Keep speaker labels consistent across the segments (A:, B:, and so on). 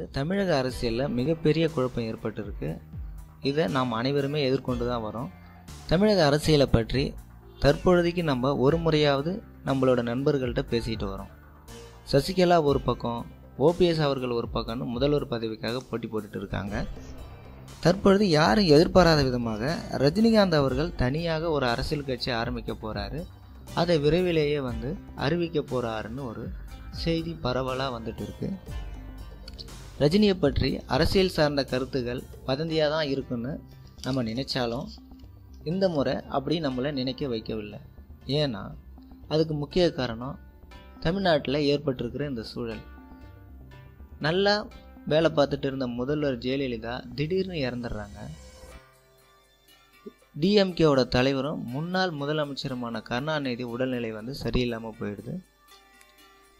A: வந்து தமிழக அரசியலில் மிகப்பெரிய குழப்பம் ஏற்பட்டிருக்கு. இதை நாம் அனைவருமே எதிர்கொண்டு தான் வரோம். தமிழக அரசியலை பற்றி தற்பொழுதைக்கு நம்ம ஒரு முறையாவது நம்மளோட நண்பர்கள்ட்ட பேசிகிட்டு வரோம். சசிகலா ஒரு பக்கம் ஓபிஎஸ் அவர்கள் ஒரு பக்கம்னு முதல்வர் பதவிக்காக போட்டி போட்டுட்டு இருக்காங்க. தற்பொழுது யாரும் எதிர்பாராத விதமாக ரஜினிகாந்த் அவர்கள் தனியாக ஒரு அரசியல் கட்சி ஆரம்பிக்க போகிறாரு அதை விரைவிலேயே வந்து அறிவிக்க போகிறாருன்னு ஒரு செய்தி பரவலாக வந்துட்டு இருக்குது ரஜினியை பற்றி அரசியல் சார்ந்த கருத்துகள் வதந்தியாக தான் இருக்குன்னு நம்ம நினைச்சாலும் இந்த முறை அப்படி நம்மளை நினைக்க வைக்கவில்லை. ஏன்னா அதுக்கு முக்கிய காரணம் தமிழ்நாட்டில் ஏற்பட்டிருக்கிற இந்த சூழல். நல்லா வேலை பார்த்துட்டு இருந்த முதல்வர் ஜெயலலிதா திடீர்னு இறந்துடுறாங்க. டிஎம்கேவோட தலைவரும் முன்னாள் முதலமைச்சருமான கருணாநிதி உடல்நிலை வந்து சரியில்லாமல் போயிடுது.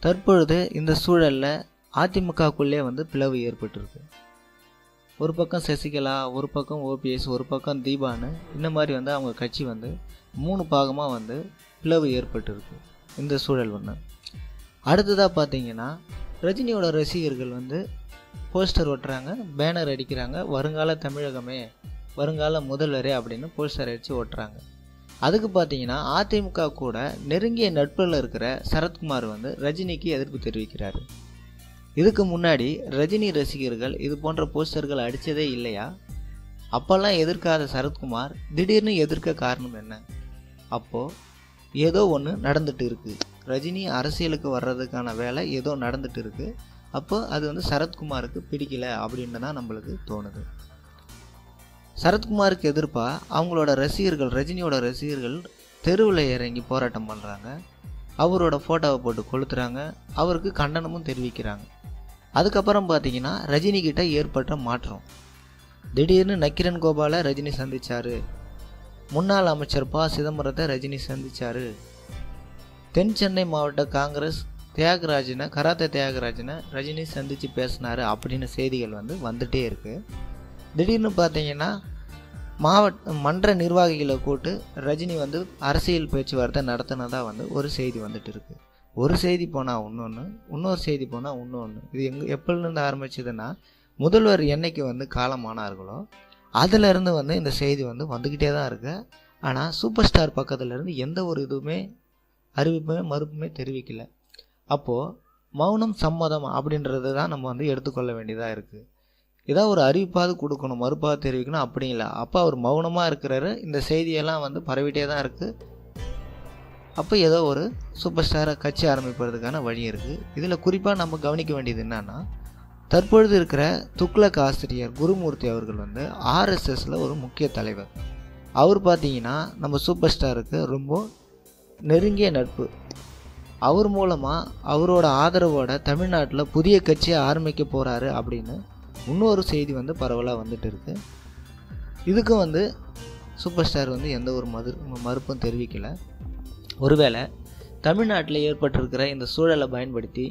A: தற்பொழுது இந்த சூழலில் அதிமுகக்குள்ளே வந்து பிளவு ஏற்பட்டிருக்கு. ஒரு பக்கம் சசிகலா ஒரு பக்கம் ஓபிஎஸ் ஒரு பக்கம் தீபான்னு இந்த மாதிரி வந்து அவங்க கட்சி வந்து மூணு பாகமாக வந்து பிளவு ஏற்பட்டிருக்கு இந்த சூழல் ஒன்று அடுத்ததாக பார்த்தீங்கன்னா ரஜினியோட ரசிகர்கள் வந்து போஸ்டர் ஒட்டுறாங்க பேனர் அடிக்கிறாங்க வருங்கால தமிழகமே வருங்கால முதல்வரே அப்படின்னு போஸ்டர் அடித்து ஓட்டுறாங்க அதுக்கு பார்த்தீங்கன்னா அதிமுக கூட நெருங்கிய நட்பில் இருக்கிற சரத்குமார் வந்து ரஜினிக்கு எதிர்ப்பு தெரிவிக்கிறாரு. இதுக்கு முன்னாடி ரஜினி ரசிகர்கள் இது போன்ற போஸ்டர்கள் அடித்ததே இல்லையா? அப்போல்லாம் எதிர்க்காத சரத்குமார் திடீர்னு எதிர்க்க காரணம் என்ன? அப்போது ஏதோ ஒன்று நடந்துட்டு இருக்குது ரஜினி அரசியலுக்கு வர்றதுக்கான வேலை ஏதோ நடந்துட்டு இருக்குது அப்போ அது வந்து சரத்குமாருக்கு பிடிக்கல அப்படின்னு தான் நம்மளுக்கு தோணுது. சரத்குமாருக்கு எதிர்ப்பாக அவங்களோட ரசிகர்கள் ரஜினியோட ரசிகர்கள் தெருவில் இறங்கி போராட்டம் பண்ணுறாங்க அவரோட ஃபோட்டோவை போட்டு கொளுத்துறாங்க. அவருக்கு கண்டனமும் தெரிவிக்கிறாங்க. அதுக்கப்புறம் பார்த்தீங்கன்னா ரஜினிகிட்ட ஏற்பட்ட மாற்றம். திடீர்னு நக்கிரன் கோபாலை ரஜினி சந்தித்தார் முன்னாள் அமைச்சர் ப. சிதம்பரத்தை ரஜினி சந்தித்தார் தென் சென்னை மாவட்ட காங்கிரஸ் தியாகராஜனை கராத்தே தியாகராஜனை ரஜினி சந்தித்து பேசினாரு அப்படின்னு செய்திகள் வந்து வந்துட்டே இருக்குது திடீர்னு பார்த்தீங்கன்னா மாவட்ட மன்ற நிர்வாகிகளை கூட்டு ரஜினி வந்து அரசியல் பேச்சுவார்த்தை நடத்தினதாக வந்து ஒரு செய்தி வந்துட்டு இருக்குது ஒரு செய்தி போனால் இன்னொன்று இன்னொரு செய்தி போனால் இன்னொன்று இது எங்க எப்போலேருந்து ஆரம்பிச்சதுன்னா முதல்வர் என்னைக்கு வந்து காலமானார்களோ அதிலிருந்து வந்து இந்த செய்தி வந்து வந்துக்கிட்டே தான் இருக்கு. ஆனால் சூப்பர் ஸ்டார் பக்கத்துலேருந்து எந்த ஒரு இதுவுமே அறிவிப்புமே மறுப்புமே தெரிவிக்கல. அப்போது மௌனம் சம்மதம் அப்படின்றது தான் நம்ம வந்து எடுத்துக்கொள்ள வேண்டியதாக இருக்குது ஏதாவது ஒரு அறிவிப்பாவது கொடுக்கணும் மறுப்பாக தெரிவிக்கணும் அப்படி இல்லை. அப்போ அவர் மௌனமாக இருக்கிறாரு. இந்த செய்தியெல்லாம் வந்து பரவிட்டே தான் இருக்குது அப்போ ஏதோ ஒரு சூப்பர் ஸ்டாரை கட்சி ஆரம்பிப்பதுக்கான வழி இருக்குது இதில் குறிப்பாக நம்ம கவனிக்க வேண்டியது என்னன்னா தற்பொழுது இருக்கிற துக்ளக் ஆசிரியர் குருமூர்த்தி அவர்கள் வந்து ஆர்எஸ்எஸில் ஒரு முக்கிய தலைவர். அவர் பார்த்தீங்கன்னா நம்ம சூப்பர் ஸ்டாருக்கு ரொம்ப நெருங்கிய நட்பு. அவர் மூலமாக அவரோட ஆதரவோட தமிழ்நாட்டில் புதிய கட்சியை ஆரம்பிக்க போகிறாரு அப்படின்னு இன்னொரு செய்தி வந்து பரவலாக வந்துட்டு இருக்கு. இதுக்கும் வந்து சூப்பர் ஸ்டார் வந்து எந்த ஒரு மது மறுப்பும் தெரிவிக்கலை. ஒருவேளை தமிழ்நாட்டில் ஏற்பட்டிருக்கிற இந்த சூழலை பயன்படுத்தி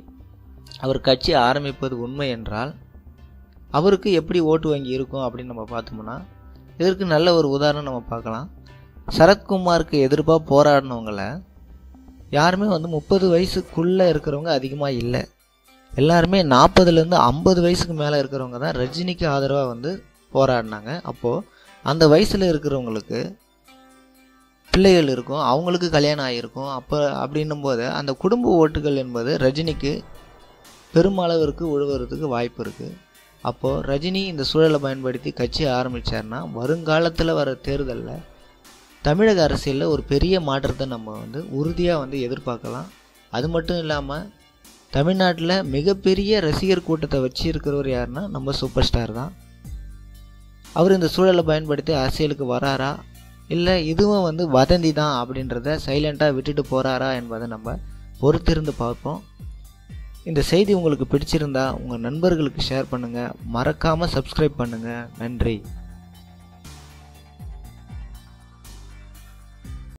A: அவர் கட்சி ஆரம்பிப்பது உண்மை என்றால் அவருக்கு எப்படி ஓட்டு வங்கி இருக்கும் அப்படின்னு நம்ம பார்த்தோம்னா இதற்கு நல்ல ஒரு உதாரணம் நம்ம பார்க்கலாம். சரத்குமாருக்கு எதிர்ப்பாக போராடினவங்கள யாருமே வந்து முப்பது வயசுக்குள்ளே இருக்கிறவங்க அதிகமாக இல்லை. எல்லாருமே நாற்பதுலேருந்து ஐம்பது வயசுக்கு மேலே இருக்கிறவங்க தான் ரஜினிக்கு ஆதரவாக வந்து போராடினாங்க. அப்போது அந்த வயசில் இருக்கிறவங்களுக்கு பிள்ளைகள் இருக்கும் அவங்களுக்கு கல்யாணம் ஆகியிருக்கும். அப்போ அப்படின்னும் போது அந்த குடும்ப ஓட்டுகள் என்பது ரஜினிக்கு பெருமளவிற்கு உழுவுறதுக்கு வாய்ப்பு இருக்குது அப்போது ரஜினி இந்த சூழலை பயன்படுத்தி கட்சி ஆரம்பித்தார்னா வருங்காலத்தில் வர தேர்தலில் தமிழக அரசியலில் ஒரு பெரிய மாற்றத்தை நம்ம வந்து உறுதியாக வந்து எதிர்பார்க்கலாம். அது மட்டும் இல்லாமல் தமிழ்நாட்டில் மிகப்பெரிய ரசிகர் கூட்டத்தை வச்சு இருக்கிறவர் யாருன்னா நம்ம சூப்பர் ஸ்டார் தான். அவர் இந்த சூழலை பயன்படுத்தி அரசியலுக்கு வராரா? இல்லை இதுவும் வந்து வதந்தி தான் அப்படின்றத சைலண்ட்டாக விட்டுட்டு போகிறாரா என்பதை நம்ம பொறுத்திருந்து பார்ப்போம். இந்த செய்தி உங்களுக்கு பிடிச்சிருந்தா உங்கள் நண்பர்களுக்கு ஷேர் பண்ணுங்கள் மறக்காமல் சப்ஸ்கிரைப் பண்ணுங்கள் நன்றி.